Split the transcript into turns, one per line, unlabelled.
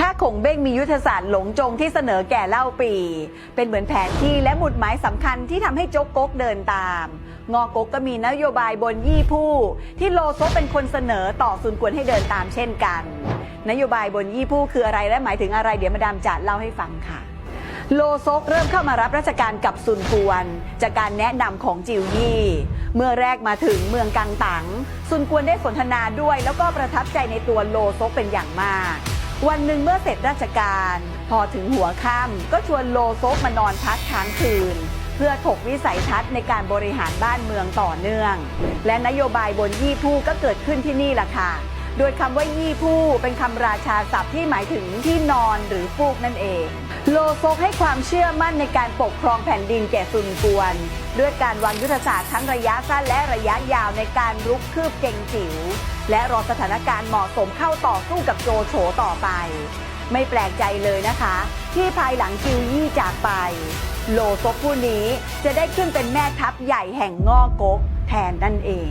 ถ้าคงเบ้งมียุทธศาสตร์หลงจงที่เสนอแก่เล่าปี เป็นเหมือนแผนที่และหมุดหมายสำคัญที่ทำให้โจ๊กก๊กเดินตาม งอกก๊กก็มีนโยบายบนยี่ผู้ ที่โลโซเป็นคนเสนอต่อซุนกวนให้เดินตามเช่นกัน นโยบายบนยี่ผู้คืออะไรและหมายถึงอะไรเดี๋ยวมาดามจัดเล่าให้ฟังค่ะโลซกเริ่มเข้ามารับราชการกับซุนกวนจากการแนะนำของจิวยี่ เมื่อแรกมาถึงเมืองกังตังซุนกวนได้สนทนาด้วย แล้วก็ประทับใจในตัวโลซกเป็นอย่างมาก วันหนึ่งเมื่อเสร็จราชการ พอถึงหัวค่ำก็ชวนโลโซกมานอนพักค้างคืน เพื่อถกวิสัยทัศน์ในการบริหารบ้านเมืองต่อเนื่อง และนโยบายบนยี่ผู้ก็เกิดขึ้นที่นี่ล่ะค่ะ โดยคำว่ายี่ผู้ เป็นคำราชาศัพท์ที่หมายถึงที่นอนหรือฟูกนั่นเอง โลซกให้ความเชื่อมั่นในการปกครองแผ่นดินแก่ซุนกวน ด้วยการวางยุทธศาสตร์ทั้งระยะสั้นและระยะยาวในการรุกคืบเก่งจิ๋วและรอสถานการณ์เหมาะสมเข้าต่อสู้กับโจโฉต่อไป ไม่แปลกใจเลยนะคะ ที่ภายหลังจิวยี่จากไป โลซกผู้นี้จะได้ขึ้นเป็นแม่ทัพใหญ่แห่งงอกกแทนนั่นเอง